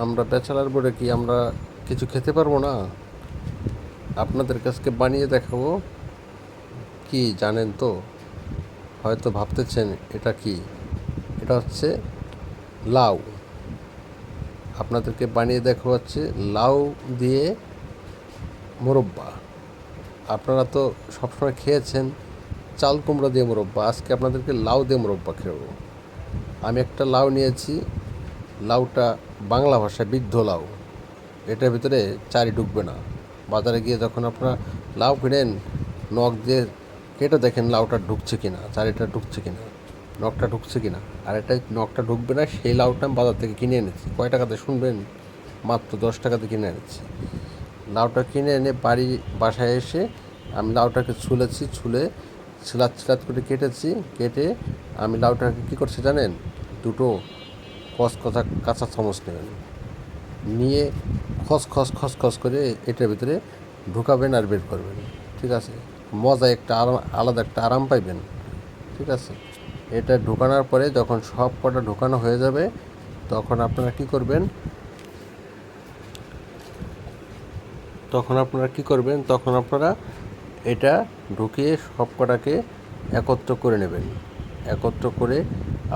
আমরা ব্যাচেলার বোর্ডে কি আমরা কিছু খেতে পারব না? আপনাদের কাছকে বানিয়ে দেখাবো। কি জানেন তো? হয়তো ভাবতেছেন, এটা কি? এটা হচ্ছে লাউ। আপনাদেরকে বানিয়ে দেখাবো হচ্ছে লাউ দিয়ে মোরব্বা। আপনারা তো সবসময় খেয়েছেন চাল কুমড়া দিয়ে মোরব্বা। আজকে আপনাদেরকে লাউ দিয়ে মোরব্বা খেলব। আমি একটা লাউ নিয়েছি লাউটা বাংলা ভাষায় বৃদ্ধ লাউ। এটার ভিতরে চারি ঢুকবে না। বাজারে গিয়ে যখন আপনারা লাউ কিনেন, নখ দিয়ে কেটে দেখেন লাউটা ঢুকছে কিনা, চারিটা ঢুকছে কিনা, নখটা ঢুকছে কিনা। আর এটা নখটা ঢুকবে না, সেই লাউটা আমি বাজার থেকে কিনে এনেছি। কয় টাকাতে শুনবেন? মাত্র দশ টাকাতে কিনে এনেছি। লাউটা কিনে এনে বাড়ি, বাসায় এসে আমি লাউটাকে ছুলেছি, ছুলে ছিলাত ছিলাত করে কেটেছি। কেটে আমি লাউটাকে কী করছি জানেন? দুটো কস কথা কাঁচা চামচ নেবেন। নিয়ে খস খস খস খস করে এটার ভিতরে ঢুকাবেন আর বের করবেন। ঠিক আছে? মজা একটা আরাম, আলাদা একটা আরাম পাইবেন। ঠিক আছে? এটা ঢুকানোর পরে যখন সব কটা ঢুকানো হয়ে যাবে, তখন আপনারা কি করবেন? তখন আপনারা কি করবেন? তখন আপনারা এটা ঢুকিয়ে সব কটাকে একত্র করে নেবেন। একত্র করে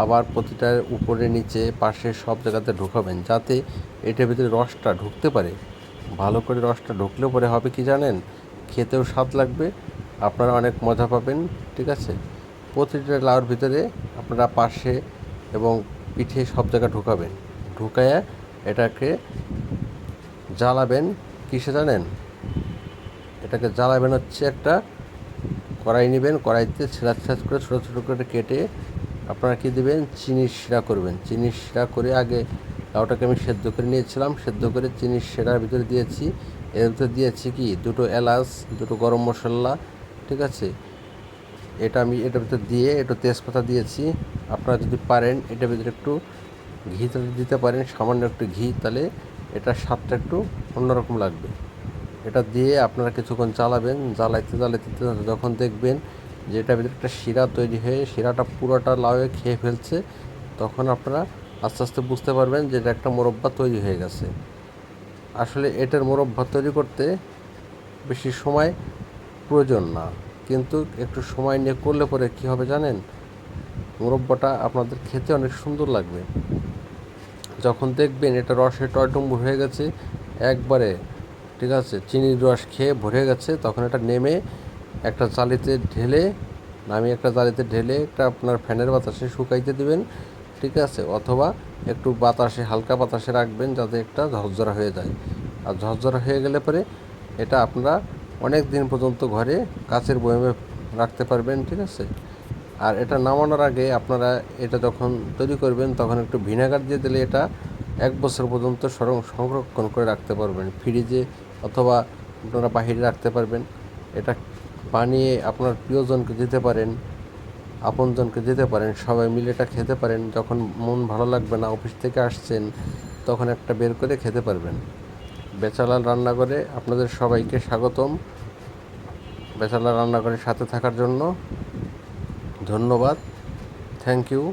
আবার প্রতিটার উপরে, নিচে, পাশে সব জায়গাতে ঢুকাবেন যাতে এটার ভিতরে রসটা ঢুকতে পারে। ভালো করে রসটা ঢুকলে পরে হবে কি জানেন? খেতেও স্বাদ লাগবে, আপনারা অনেক মজা পাবেন, ঠিক আছে? প্রতিটা লাউর ভিতরে আপনারা পাশে এবং পিঠে সব জায়গায় ঢুকাবেন। ঢুকায়া এটাকে জ্বালাবেন, কিসে জানেন? এটাকে জ্বালাবেন হচ্ছে একটা কড়াই নেবেন, কড়াইতে ছেঁড়া ছেঁড়া করে ছোটো ছোটো করে কেটে আপনারা কী দেবেন? চিনির শিরা করবেন। চিনির শিরা করে আগে লাউটাকে আমি সেদ্ধ করে নিয়েছিলাম। সেদ্ধ করে চিনির শিরার ভিতরে দিয়েছি। এর ভিতরে দিয়েছি কি? দুটো এলাচ, দুটো গরম মশলা, ঠিক আছে? এটা আমি এটার ভিতরে দিয়ে একটু তেজপাতা দিয়েছি। আপনারা যদি পারেন, এটার ভিতরে একটু ঘি দিতে পারেন। সামান্য একটু ঘি তাহলে এটার স্বাদটা একটু অন্যরকম লাগবে। এটা দিয়ে আপনারা কিছুক্ষণ চালাবেন জ্বালাইতে জ্বালাইতে যখন দেখবেন যে এটার ভিতরে একটা শিরা তৈরি হয়ে শিরাটা পুরোটা লাউয়ে খেয়ে ফেলছে, তখন আপনারা আস্তে আস্তে বুঝতে পারবেন যে এটা একটা মোরব্বা তৈরি হয়ে গেছে। আসলে এটার মোরব্বা তৈরি করতে বেশি সময় প্রয়োজন না, কিন্তু একটু সময় নিয়ে করলে পরে কী হবে জানেন? মোরব্বাটা আপনাদের খেতে অনেক সুন্দর লাগবে। যখন দেখবেন এটা রসে টয়টম্বুর হয়ে গেছে, একবারে ঠিক আছে, চিনির রস খেয়ে ভরে গেছে, তখন এটা নেমে একটা জালিতে ঢেলে, নামিয়ে একটা জালিতে ঢেলে একটা আপনার ফ্যানের বাতাসে শুকাইতে দিবেন, ঠিক আছে? অথবা একটু বাতাসে, হালকা বাতাসে রাখবেন যাতে একটা ঝরঝরা হয়ে যায়। আর ঝরঝরা হয়ে গেলে পরে এটা আপনারা অনেক দিন পর্যন্ত ঘরে কাচের বয়মে রাখতে পারবেন, ঠিক আছে? আর এটা নামানোর আগে আপনারা এটা যখন তৈরি করবেন, তখন একটু ভিনেগার দিয়ে দিলে এটা এক বছর পর্যন্ত সরং- সংরক্ষণ করে রাখতে পারবেন। ফ্রিজে অথবা আপনারা বাহিরে রাখতে পারবেন। এটা বানিয়ে আপনার প্রিয়জনকে দিতে পারেন, আপনজনকে দিতে পারেন, সবাই মিলে এটা খেতে পারেন, যখন মন ভালো লাগবে না, অফিস থেকে আসছেন, তখন একটা বের করে খেতে পারবেন। বেচালাল রান্নাঘরে আপনাদের সবাইকে স্বাগতম। বেচালাল রান্নাঘরের সাথে থাকার জন্য ধন্যবাদ। Thank you